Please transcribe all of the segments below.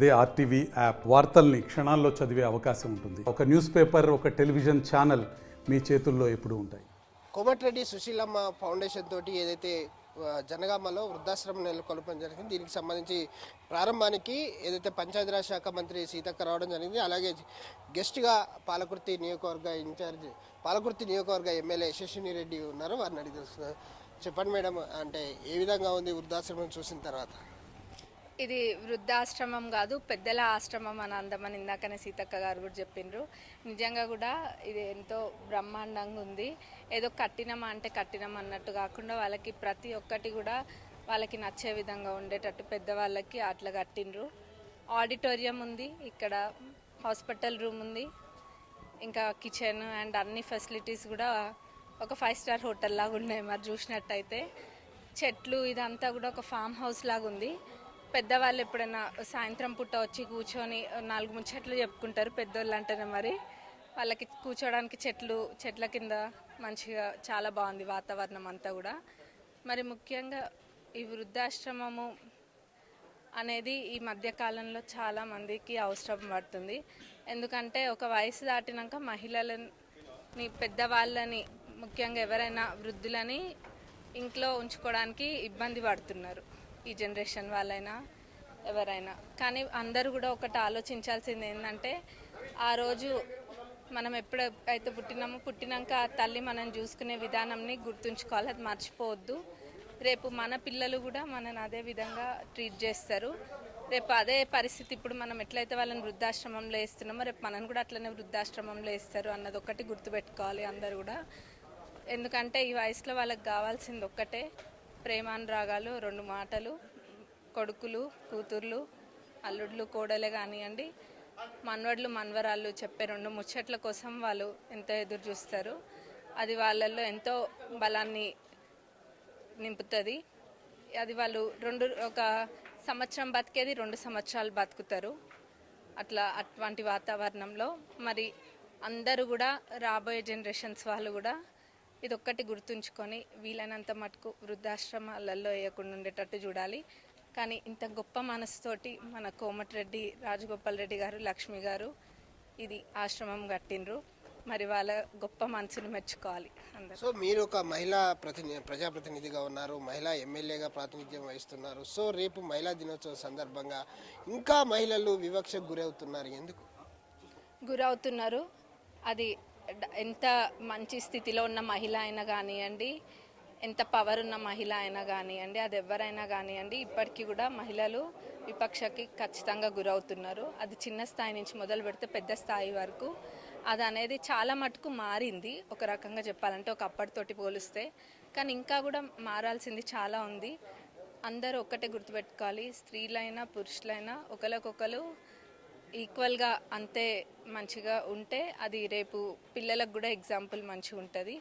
అదే RTV app. వార్తల్ని క్షణాల్లో చదివే అవకాశం ఉంటుంది. ఒక న్యూస్ పేపర్ ఒక టెలివిజన్ ఛానల్ మీ చేతుల్లో ఎప్పుడు ఉంటాయి. కోమటిరెడ్డి సుశీలమ్మ ఫౌండేషన్ తోటి ఏదైతే జనగామలో వృద్ధాశ్రమం నెలకొల్పడం జరిగింది. దీనికి సంబంధించి ప్రారంభానికి ఏదైతే పంచాయతీరాజ్ శాఖ మంత్రి సీతక్క రావడం జరిగింది. అలాగే గెస్ట్గా పాలకుర్తి నియోజకవర్గ ఇన్ఛార్జ్ పాలకుర్తి నియోజకవర్గ ఎమ్మెల్యే శశిని రెడ్డి ఉన్నారు. వారిని అడిగి చెప్పండి మేడం అంటే ఏ విధంగా ఉంది వృద్ధాశ్రమం చూసిన తర్వాత? ఇది వృద్ధాశ్రమం కాదు పెద్దల ఆశ్రమం అని అందమని ఇందాకనే సీతక్క గారు కూడా చెప్పిండ్రు. నిజంగా కూడా ఇది ఎంతో బ్రహ్మాండంగా ఉంది. ఏదో కట్టినమా అంటే కట్టినం అన్నట్టు కాకుండా వాళ్ళకి ప్రతి ఒక్కటి కూడా వాళ్ళకి నచ్చే విధంగా ఉండేటట్టు పెద్దవాళ్ళకి అట్లా కట్టిండ్రు. ఆడిటోరియం ఉంది ఇక్కడ హాస్పిటల్ రూమ్ ఉంది ఇంకా కిచెన్ అండ్ అన్ని ఫెసిలిటీస్ కూడా ఒక ఫైవ్ స్టార్ హోటల్ లాగా ఉన్నాయి. మరి చూసినట్టయితే చెట్లు ఇదంతా కూడా ఒక ఫామ్ హౌస్ లాగా ఉంది. పెద్దవాళ్ళు ఎప్పుడైనా సాయంత్రం పూట వచ్చి కూర్చొని నాలుగు ముచ్చట్లు చెప్పుకుంటారు పెద్దోళ్ళు అంటేనే మరి. వాళ్ళకి కూర్చోడానికి చెట్లు చెట్ల కింద మంచిగా చాలా బాగుంది వాతావరణం అంతా కూడా. మరి ముఖ్యంగా ఈ వృద్ధాశ్రమము అనేది ఈ మధ్యకాలంలో చాలా మందికి అవసరం పడుతుంది. ఎందుకంటే ఒక వయసు దాటినాక మహిళలని పెద్దవాళ్ళని ముఖ్యంగా ఎవరైనా వృద్ధులని ఇంట్లో ఉంచుకోవడానికి ఇబ్బంది పడుతున్నారు. ఈ జనరేషన్ వాళ్ళైనా ఎవరైనా. కానీ అందరూ కూడా ఒకటి ఆలోచించాల్సింది ఏంటంటే ఆ రోజు మనం ఎప్పుడైతే పుట్టినామో పుట్టినాక ఆ తల్లి మనం చూసుకునే విధానంని గుర్తుంచుకోవాలి. అది మర్చిపోవద్దు. రేపు మన పిల్లలు కూడా మనని అదే విధంగా ట్రీట్ చేస్తారు. రేపు అదే పరిస్థితి ఇప్పుడు మనం ఎట్లయితే వాళ్ళని వృద్ధాశ్రమంలో వేస్తున్నామో రేపు మనని కూడా అట్లనే వృద్ధాశ్రమంలో వేస్తారు అన్నది ఒకటి గుర్తుపెట్టుకోవాలి అందరు కూడా. ఎందుకంటే ఈ వయసులో వాళ్ళకి కావాల్సింది ఒక్కటే. ప్రేమానురాగాలు రెండు మాటలు కొడుకులు కూతుర్లు అల్లుడ్లు కోడలే కానివ్వండి మన్వడ్లు మన్వరాళ్ళు చెప్పే రెండు ముచ్చట్ల కోసం వాళ్ళు ఎంతో ఎదురు చూస్తారు. అది వాళ్ళల్లో ఎంతో బలాన్ని నింపుతుంది. అది వాళ్ళు రెండు ఒక సంవత్సరం బతికేది రెండు సంవత్సరాలు బతుకుతారు. అట్లా అటువంటి వాతావరణంలో మరి అందరూ కూడా రాబోయే జనరేషన్స్ వాళ్ళు కూడా ఇది ఒక్కటి గుర్తుంచుకొని వీలైనంత మటుకు వృద్ధాశ్రమాలలో వేయకుండా ఉండేటట్టు చూడాలి. కానీ ఇంత గొప్ప మనసుతోటి మన కోమటిరెడ్డి రాజగోపాల్ రెడ్డి గారు లక్ష్మి గారు ఇది ఆశ్రమం కట్టిండ్రు. మరి వాళ్ళ గొప్ప మనసును మెచ్చుకోవాలి అందరూ. సో మీరు ఒక మహిళా ప్రతిని ప్రజాప్రతినిధిగా ఉన్నారు మహిళా ఎమ్మెల్యేగా ప్రాతినిధ్యం వహిస్తున్నారు. సో రేపు మహిళా దినోత్సవం సందర్భంగా ఇంకా మహిళలు వివక్షకు గురవుతున్నారు. ఎందుకు? గురవుతున్నారు. అది ఎంత మంచి స్థితిలో ఉన్న మహిళ అయినా కానివ్వండి ఎంత పవర్ ఉన్న మహిళ అయినా కానివ్వండి అది ఎవరైనా కానివ్వండి ఇప్పటికీ కూడా మహిళలు విపక్షకి ఖచ్చితంగా గురవుతున్నారు. అది చిన్న స్థాయి నుంచి మొదలు పెడితే పెద్ద స్థాయి వరకు అది అనేది చాలా మటుకు మారింది. ఒక రకంగా చెప్పాలంటే ఒక అప్పటితోటి పోలిస్తే. కానీ ఇంకా కూడా మారాల్సింది చాలా ఉంది. అందరూ ఒక్కటే గుర్తుపెట్టుకోవాలి. స్త్రీలైనా పురుషులైనా ఒకరికొకరు ఈక్వల్గా అంతే మంచిగా ఉంటే అది రేపు పిల్లలకు కూడా ఎగ్జాంపుల్ మంచిగా ఉంటుంది.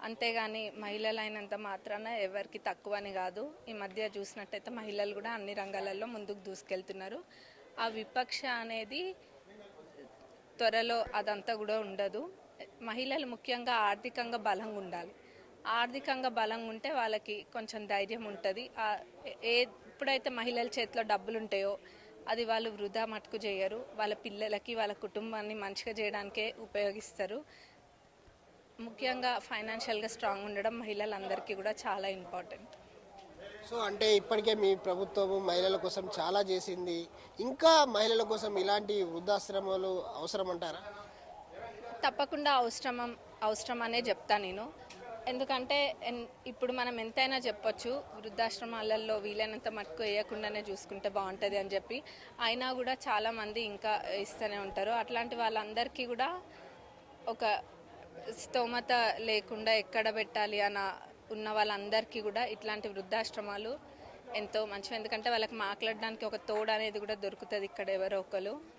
అంతేగాని మహిళలైనంత మాత్రాన ఎవరికి తక్కువ అని కాదు. ఈ మధ్య చూసినట్టయితే మహిళలు కూడా అన్ని రంగాలలో ముందుకు దూసుకెళ్తున్నారు. ఆ విపక్ష అనేది త్వరలో అదంతా కూడా ఉండదు. మహిళలు ముఖ్యంగా ఆర్థికంగా బలంగా ఉండాలి. ఆర్థికంగా బలంగా ఉంటే వాళ్ళకి కొంచెం ధైర్యం ఉంటుంది. ఏ ఎప్పుడైతే మహిళల చేతిలో డబ్బులు ఉంటాయో అది వాళ్ళు వృధా మటుకు చేయరు. వాళ్ళ పిల్లలకి వాళ్ళ కుటుంబాన్ని మంచిగా చేయడానికే ఉపయోగిస్తారు. ముఖ్యంగా ఫైనాన్షియల్గా స్ట్రాంగ్ ఉండడం మహిళలందరికీ కూడా చాలా ఇంపార్టెంట్. సో అంటే ఇప్పటికే మీ ప్రభుత్వం మహిళల కోసం చాలా చేసింది. ఇంకా మహిళల కోసం ఇలాంటి వృద్ధాశ్రమాలు అవసరం అంటారా తప్పకుండా అవసరం అవసరం అనే చెప్తా నేను. ఎందుకంటే ఎన్- ఇప్పుడు మనం ఎంతైనా చెప్పొచ్చు వృద్ధాశ్రమాలలో వీలైనంత మట్టుకు వేయకుండానే చూసుకుంటే బాగుంటుంది అని చెప్పి. అయినా కూడా చాలామంది ఇంకా ఇస్తూనే ఉంటారు. అట్లాంటి వాళ్ళందరికీ కూడా ఒక స్తోమత లేకుండా ఎక్కడ పెట్టాలి అన్న ఉన్న వాళ్ళందరికీ కూడా ఇట్లాంటి వృద్ధాశ్రమాలు ఎంతో మంచివి. ఎందుకంటే వాళ్ళకి మాట్లాడడానికి ఒక తోడు అనేది కూడా దొరుకుతుంది ఇక్కడ ఎవరో ఒకరు.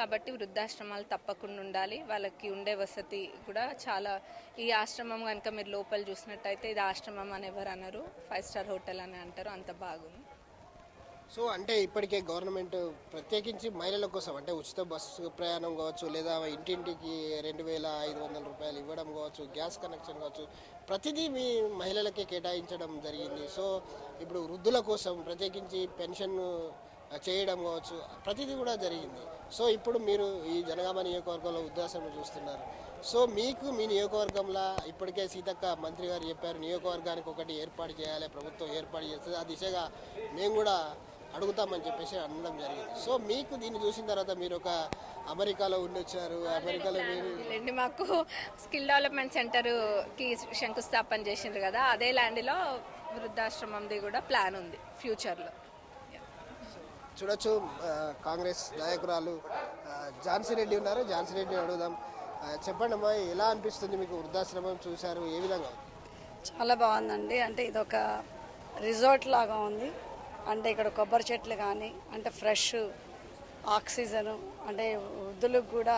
కాబట్టి వృద్ధాశ్రమాలు తప్పకుండా ఉండాలి. వాళ్ళకి ఉండే వసతి కూడా చాలా ఈ ఆశ్రమం కనుక మీరు లోపల చూసినట్టయితే ఇది ఆశ్రమం అని ఎవరు అనరు. ఫైవ్ స్టార్ హోటల్ అని అంటారు. అంత బాగుంది. సో అంటే ఇప్పటికే గవర్నమెంట్ ప్రత్యేకించి మహిళల కోసం అంటే ఉచిత బస్సు ప్రయాణం కావచ్చు లేదా ఇంటింటికి రెండు వేల ఐదు వందల రూపాయలు ఇవ్వడం కావచ్చు గ్యాస్ కనెక్షన్ కావచ్చు ప్రతిదీ మీ మహిళలకే కేటాయించడం జరిగింది. సో ఇప్పుడు వృద్ధుల కోసం ప్రత్యేకించి పెన్షన్ చేయడం కావచ్చు ప్రతిదీ కూడా జరిగింది. సో ఇప్పుడు మీరు ఈ జనగామ నియోజకవర్గంలో ఉద్దేశం చూస్తున్నారు. సో మీకు మీ నియోజకవర్గంలో ఇప్పటికే సీతక్క మంత్రి గారు చెప్పారు నియోజకవర్గానికి ఒకటి ఏర్పాటు చేయాలి ప్రభుత్వం ఏర్పాటు చేస్తుంది ఆ దిశగా మేము కూడా అడుగుతామని చెప్పేసి అనడం జరిగింది. సో మీకు దీన్ని చూసిన తర్వాత మీరు ఒక అమెరికాలో ఉండొచ్చారు అమెరికాలో మీరు మాకు. స్కిల్ డెవలప్మెంట్ సెంటర్కి శంకుస్థాపన చేసిండ్రు కదా అదే ల్యాండ్లో వృద్ధాశ్రమంది కూడా ప్లాన్ ఉంది ఫ్యూచర్లో చూడొచ్చు. కాంగ్రెస్ నాయకురాలు ఝాన్సీ రెడ్డి ఉన్నారు. ఝాన్సీ రెడ్డిని అడుగుదాం. చెప్పండి అమ్మా ఎలా అనిపిస్తుంది మీకు వృద్ధాశ్రమం చూశారు? ఏ విధంగా చాలా బాగుందండి. అంటే ఇది ఒక రిసార్ట్ లాగా ఉంది. అంటే ఇక్కడ కొబ్బరి చెట్లు కానీ అంటే ఫ్రెష్ ఆక్సిజను అంటే వృద్ధులకు కూడా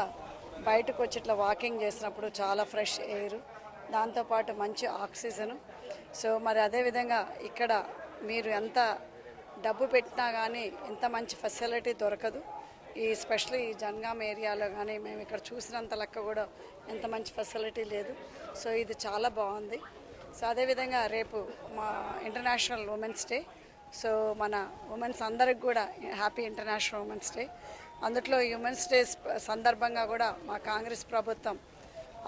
బయటకు వచ్చి ఇట్లా వాకింగ్ చేసినప్పుడు చాలా ఫ్రెష్ ఎయిర్ దాంతోపాటు మంచి ఆక్సిజను. సో మరి అదేవిధంగా ఇక్కడ మీరు ఎంత డబ్బు పెట్టినా కానీ ఇంత మంచి ఫెసిలిటీ దొరకదు. ఈ స్పెషల్లీ ఈ జన్గామ్ ఏరియాలో కానీ మేము ఇక్కడ చూసినంత లెక్క కూడా ఎంత మంచి ఫెసిలిటీ లేదు. సో ఇది చాలా బాగుంది. సో అదేవిధంగా రేపు మా ఇంటర్నేషనల్ ఉమెన్స్ డే. సో మన ఉమెన్స్ అందరికి కూడా హ్యాపీ ఇంటర్నేషనల్ ఉమెన్స్ డే. అందులో ఈ ఉమెన్స్ డే సందర్భంగా కూడా మా కాంగ్రెస్ ప్రభుత్వం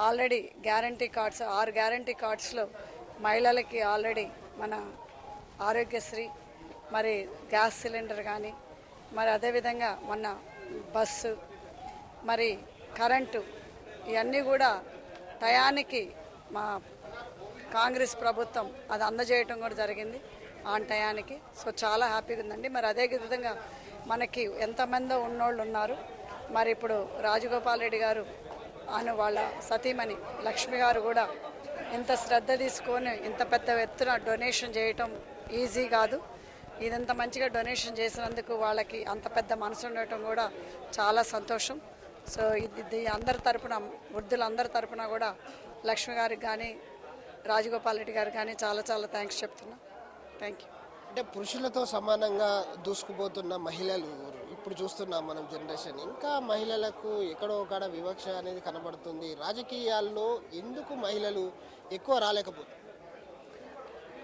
ఆల్రెడీ గ్యారంటీ కార్డ్స్ ఆరు గ్యారంటీ కార్డ్స్లో మహిళలకి ఆల్రెడీ మన ఆరోగ్యశ్రీ మరి గ్యాస్ సిలిండర్ కానీ మరి అదేవిధంగా మొన్న బస్సు మరి కరెంటు ఇవన్నీ కూడా టయానికి మా కాంగ్రెస్ ప్రభుత్వం అది అందజేయటం కూడా జరిగింది ఆన్ టయానికి. సో చాలా హ్యాపీగా ఉందండి. మరి అదే విధంగా మనకి ఎంతమందో ఉన్నోళ్ళు ఉన్నారు. మరి ఇప్పుడు రాజగోపాల్ రెడ్డి గారు అను వాళ్ళ సతీమణి లక్ష్మి గారు కూడా ఇంత శ్రద్ధ తీసుకొని ఇంత పెద్ద ఎత్తున డొనేషన్ చేయటం ఈజీ కాదు. ఇదంత మంచిగా డొనేషన్ చేసినందుకు వాళ్ళకి అంత పెద్ద మనసు ఉండటం కూడా చాలా సంతోషం. సో ఇది అందరి తరపున వృద్ధులందరి తరపున కూడా లక్ష్మి గారికి కానీ రాజగోపాల్ రెడ్డి గారికి కానీ చాలా చాలా థ్యాంక్స్ చెప్తున్నా. థ్యాంక్ యూ అంటే పురుషులతో సమానంగా దూసుకుపోతున్న మహిళలు ఇప్పుడు చూస్తున్నాం మనం జనరేషన్. ఇంకా మహిళలకు ఎక్కడో ఒకడ వివక్ష అనేది కనబడుతుంది. రాజకీయాల్లో ఎందుకు మహిళలు ఎక్కువ రాలేకపోతుంది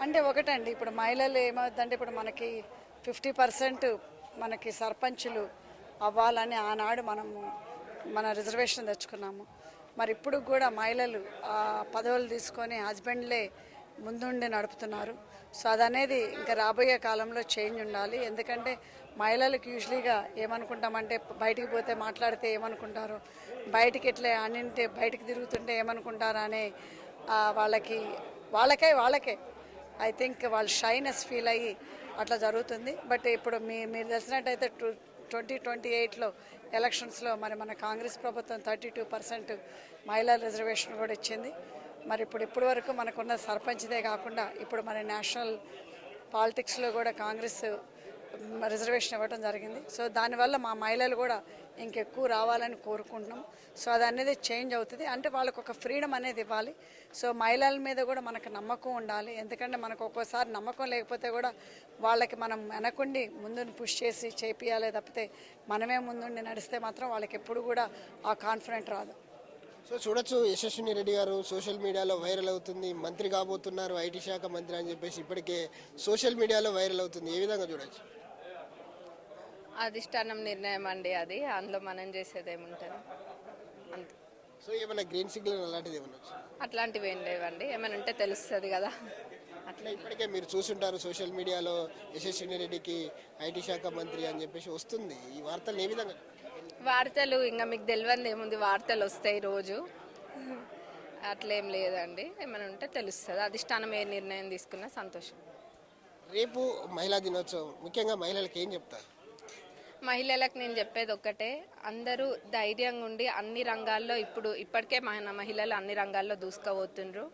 అంటే ఒకటండి ఇప్పుడు మహిళలు ఏమవుతుందంటే ఇప్పుడు మనకి ఫిఫ్టీ పర్సెంట్ మనకి సర్పంచులు అవ్వాలని ఆనాడు మనము మన రిజర్వేషన్ తెచ్చుకున్నాము. మరి ఇప్పుడు కూడా మహిళలు ఆ పదవులు తీసుకొని హస్బెండ్లే ముందుండి నడుపుతున్నారు. సో అదనేది ఇంకా రాబోయే కాలంలో చేంజ్ ఉండాలి. ఎందుకంటే మహిళలకు యూజువలీగా ఏమనుకుంటామంటే బయటికి పోతే మాట్లాడితే ఏమనుకుంటారు? బయటికి ఎట్లా అన్నింటే బయటికి తిరుగుతుంటే ఏమనుకుంటారు? అనే వాళ్ళకి వాళ్ళకే వాళ్ళకే. ఐ థింక్ వాళ్ళు షైనెస్ ఫీల్ అయ్యి అట్లా జరుగుతుంది. బట్ ఇప్పుడు మీ మీరు తెలిసినట్టయితే టూ ట్వంటీ ట్వంటీ ఎయిట్లో ఎలక్షన్స్లో మరి మన కాంగ్రెస్ ప్రభుత్వం థర్టీ టూ పర్సెంట్ మహిళా రిజర్వేషన్ కూడా ఇచ్చింది. మరి ఇప్పుడు ఇప్పటి వరకు మనకున్న సర్పంచ్దే కాకుండా ఇప్పుడు మన నేషనల్ పాలిటిక్స్లో కూడా కాంగ్రెస్ రిజర్వేషన్ ఇవ్వడం జరిగింది. సో దానివల్ల మా మహిళలు కూడా ఇంకెక్కువ రావాలని కోరుకుంటున్నాం. సో అది అనేది చేంజ్ అవుతుంది. అంటే వాళ్ళకు ఒక ఫ్రీడమ్ అనేది ఇవ్వాలి. సో మహిళల మీద కూడా మనకు నమ్మకం ఉండాలి. ఎందుకంటే మనకు ఒక్కోసారి నమ్మకం లేకపోతే కూడా వాళ్ళకి మనం వెనకుండి ముందుని పుష్ చేసి చేపియాలి తప్పితే మనమే ముందుండి నడిస్తే మాత్రం వాళ్ళకి ఎప్పుడు కూడా ఆ కాన్ఫిడెంట్ రాదు. సో చూడొచ్చు యశస్విని రెడ్డి గారు సోషల్ మీడియాలో వైరల్ అవుతుంది. మంత్రి కాబోతున్నారు ఐటీ శాఖ మంత్రి అని చెప్పేసి ఇప్పటికే సోషల్ మీడియాలో వైరల్ అవుతుంది. ఏ విధంగా చూడొచ్చు? అధిష్టానం నిర్ణయం అండి అది. అందులో మనం చేసేది ఏముంటుంది? అంతే. సో ఏమైనా గ్రీన్ సిగ్నల్ అలాంటిది ఏమైనా? అట్లాంటివి ఏం లేవండి. ఏమైనా ఉంటే తెలుస్తుంది కదా. అట్లా ఇప్పటికే మీరు చూసుంటారు సోషల్ మీడియాలో యశస్విని రెడ్డికి ఐటీ శాఖ మంత్రి అని చెప్పేసి వస్తుంది. ఈ వార్తలు ఏ విధంగా వార్తలు ఇంకా మీకు తెలియంది ఏముంది వార్తలు వస్తాయి రోజు. అట్లేం లేదండి. ఏమైనా ఉంటే తెలుస్తుంది. అధిష్టానం ఏ నిర్ణయం తీసుకున్నా సంతోషం. రేపు మహిళా దినోత్సవం. ముఖ్యంగా మహిళలకు ఏం చెప్తారు? మహిళలకు నేను చెప్పేది ఒక్కటే. అందరూ ధైర్యంగా ఉండి అన్ని రంగాల్లో ఇప్పుడు ఇప్పటికే మన మహిళలు అన్ని రంగాల్లో దూసుకుపోతుండ్రు.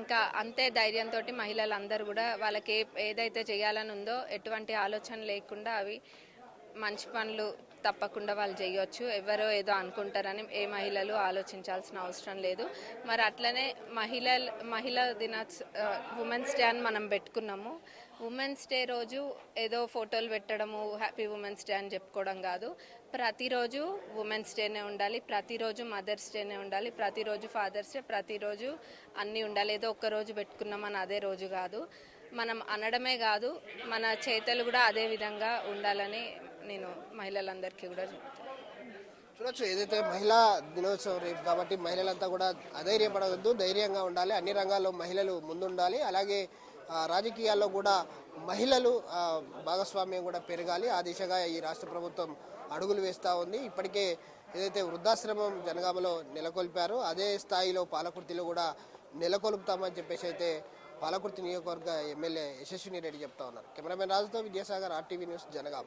ఇంకా అంతే ధైర్యంతో మహిళలు అందరూ కూడా వాళ్ళకి ఏదైతే చేయాలని ఉందో ఎటువంటి ఆలోచన లేకుండా అవి మంచి పనులు తప్పకుండా వాళ్ళు చేయొచ్చు. ఎవరో ఏదో అనుకుంటారని ఏ మహిళలు ఆలోచించాల్సిన అవసరం లేదు. మరి అట్లనే మహిళలు మహిళా దినోత్స ఉమెన్స్ డే అని మనం పెట్టుకున్నాము. ఉమెన్స్ డే రోజు ఏదో ఫోటోలు పెట్టడము హ్యాపీ ఉమెన్స్ డే అని చెప్పుకోవడం కాదు. ప్రతిరోజు ఉమెన్స్ డేనే ఉండాలి. ప్రతిరోజు మదర్స్ డేనే ఉండాలి. ప్రతిరోజు ఫాదర్స్ డే ప్రతిరోజు అన్నీ ఉండాలి. ఏదో ఒక్క రోజు పెట్టుకున్నామని అదే రోజు కాదు. మనం అనడమే కాదు. మన చేతలు కూడా అదే విధంగా ఉండాలని నేను మహిళలందరికీ కూడా చెప్తాను. చూడొచ్చు ఏదైతే మహిళా దినోత్సవం రేపు కాబట్టి మహిళలంతా కూడా అధైర్యపడవద్దు ధైర్యంగా ఉండాలి అన్ని రంగాల్లో మహిళలు ముందుండాలి అలాగే రాజకీయాల్లో కూడా మహిళలు భాగస్వామ్యం కూడా పెరగాలి. ఆ దిశగా ఈ రాష్ట్ర ప్రభుత్వం అడుగులు వేస్తూ ఉంది. ఇప్పటికే ఏదైతే వృద్ధాశ్రమం జనగామలో నెలకొల్పారో అదే స్థాయిలో పాలకుర్తిలో కూడా నెలకొల్పుతామని చెప్పేసి అయితే పాలకుర్తి నియోజకవర్గ ఎమ్మెల్యే యశస్విని రెడ్డి చెప్తా ఉన్నారు. కెమెరామెన్ రాజుతో విద్యాసాగర్ ఆర్టీవీ న్యూస్ జనగామ.